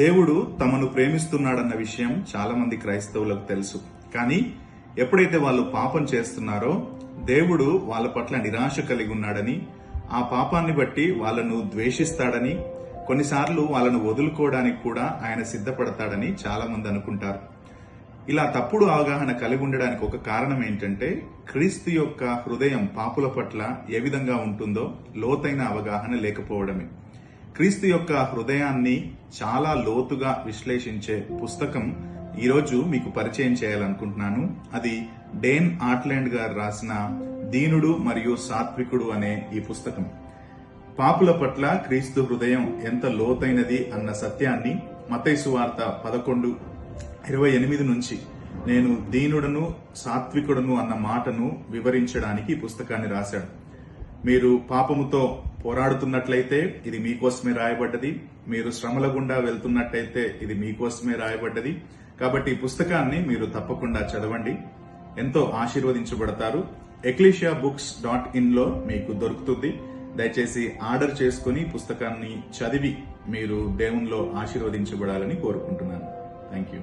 దేవుడు తమను ప్రేమిస్తున్నాడన్న విషయం చాలా మంది క్రైస్తవులకు తెలుసు. కానీ ఎప్పుడైతే వాళ్ళు పాపం చేస్తున్నారో దేవుడు వాళ్ళ పట్ల నిరాశ కలిగి ఉన్నాడని ఆ పాపాన్ని బట్టి వాళ్ళను ద్వేషిస్తాడని కొన్నిసార్లు వాళ్ళను వదులుకోవడానికి కూడా ఆయన సిద్ధపడతాడని చాలా మంది అనుకుంటారు. ఇలా తప్పుడు అవగాహన కలిగి ఉండడానికి ఒక కారణం ఏంటంటే క్రీస్తు యొక్క హృదయం పాపుల పట్ల ఏ విధంగా ఉంటుందో లోతైన అవగాహన లేకపోవడమే. క్రీస్తు యొక్క హృదయాన్ని చాలా లోతుగా విశ్లేషించే పుస్తకం ఈరోజు మీకు పరిచయం చేయాలనుకుంటున్నాను. అది డేన్ ఆర్ట్లాండ్ గారు రాసిన దీనుడు మరియు సాత్వికుడు అనే ఈ పుస్తకం. పాపుల పట్ల క్రీస్తు హృదయం ఎంత లోతైనది అన్న సత్యాన్ని మతైసు వార్త పదకొండు ఇరవై ఎనిమిది నుంచి నేను దీనుడను సాత్వికుడను అన్న మాటను వివరించడానికి ఈ పుస్తకాన్ని రాశాడు. మీరు పాపముతో పోరాడుతున్నట్లయితే ఇది మీకోసమే రాయబడ్డది. మీరు శ్రమల గుండా వెళ్తున్నట్టయితే ఇది మీకోసమే రాయబడ్డది. కాబట్టి ఈ పుస్తకాన్ని మీరు తప్పకుండా చదవండి. ఎంతో ఆశీర్వదించబడతారు. ఎక్లీషియా బుక్స్ డాట్ ఇన్లో మీకు దొరుకుతుంది. దయచేసి ఆర్డర్ చేసుకుని పుస్తకాన్ని చదివి మీరు దేవునిలో ఆశీర్వదించబడాలని కోరుకుంటున్నాను. Thank you